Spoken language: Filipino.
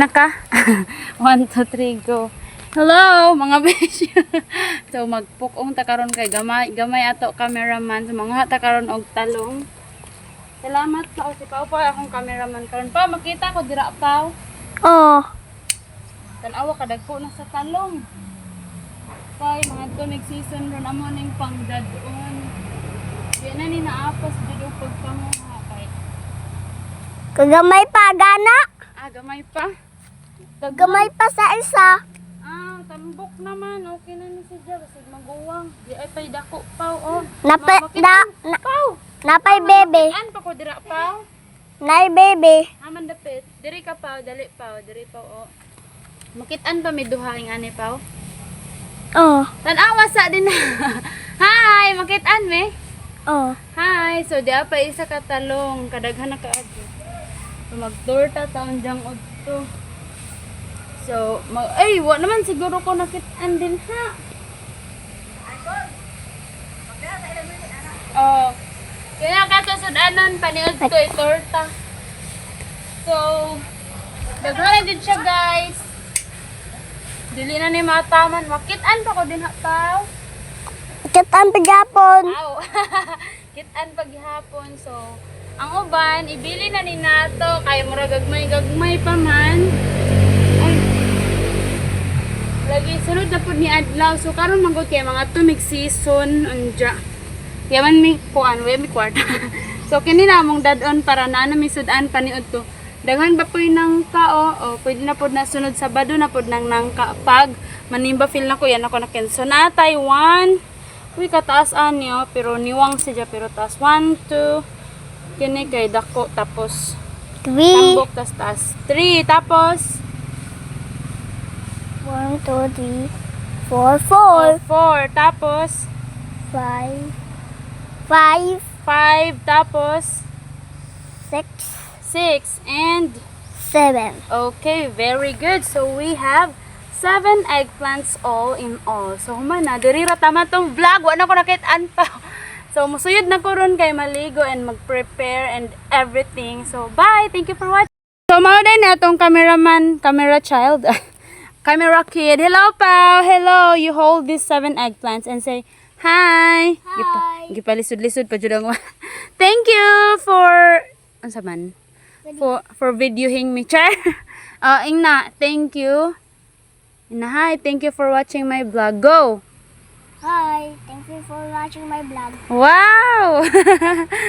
na ka? One, two, three, go. Hello, mga besh. so, magpukong ta karon kay gamay, gamay ato cameraman. So, mga ta karon og talong. Salamat sa si Pao pa akong cameraman karon pa makita ko dira Pao. Oh. Tanawa ka dagko na sa talong. Kay mga to season ron amo ning pangdadon. Di na ni naapas dito pagpanguha kay. Kagamay pa, gana. Ah, gamay pa. Gamay pa sa isa. Ah, tambok naman. Okay na ni si Jar. Sige, maguwang. Di ay pay dako Pao oh. Napa, Ma- da, na, Pao. napay bebe. An pa ko dira Pao. Nay bebe. Aman dapit. Diri ka Pao, dali Pao, diri Pao oh. Makitaan pa may duha ing ani Pao. Oh. Tanawa sa din. Hi, makitaan me. Oh. Hi, so di pa isa ka talong, kadaghan na kaadto. So magtorta taon jang udto. So, mag ay wa naman siguro ko nakit-an din ha. Oh. Kaya ka to sudanon paniud to torta. So, daghan din siya guys. Dili na ni mataman. Makit-an pa ko din ha pao. Kitan pa Japon. Wow! Kitaan paghapon. So, ang uban, ibili na ni nato. Kaya mura gagmay-gagmay pa man. Lagi, sunod na po ni Adlaw. So, karon magod kay mga tumig season. Anja. Kaya man may kuan, we may kwarta. so, kini na mong dadon para na na may sudan paniod to. Daghan ba po yung kao? O, pwede na po na sunod Sabado na po nang nangka. Pag manimba feel na ko, yan ako na So, na Taiwan. Uy, kataas anyo, pero niwang siya, pero taas. 1, 2, kini kay dako, tapos Three. tambok, tas taas. 3, tapos One, two, three, four, four, 4, tapos five, five, 5, tapos six, 6, and seven. okay, very good. So, we have 7 eggplants all in all. So, humana, dirira tama tong vlog. Wala ko nakitaan pa. So, musuyod na ko ron kay maligo and mag-prepare and everything. So, bye! Thank you for watching. So, mao din na itong cameraman, camera child, camera kid. Hello, pal! Hello! You hold these seven eggplants and say, Hi! Hi. Gipalisod-lisod pa jud Thank you for... Ano sa man? For, for videoing me. Char! Uh, Ingna, thank you. Ina, hi. Thank you for watching my vlog. Go! Hi, thank you for watching my vlog. Wow!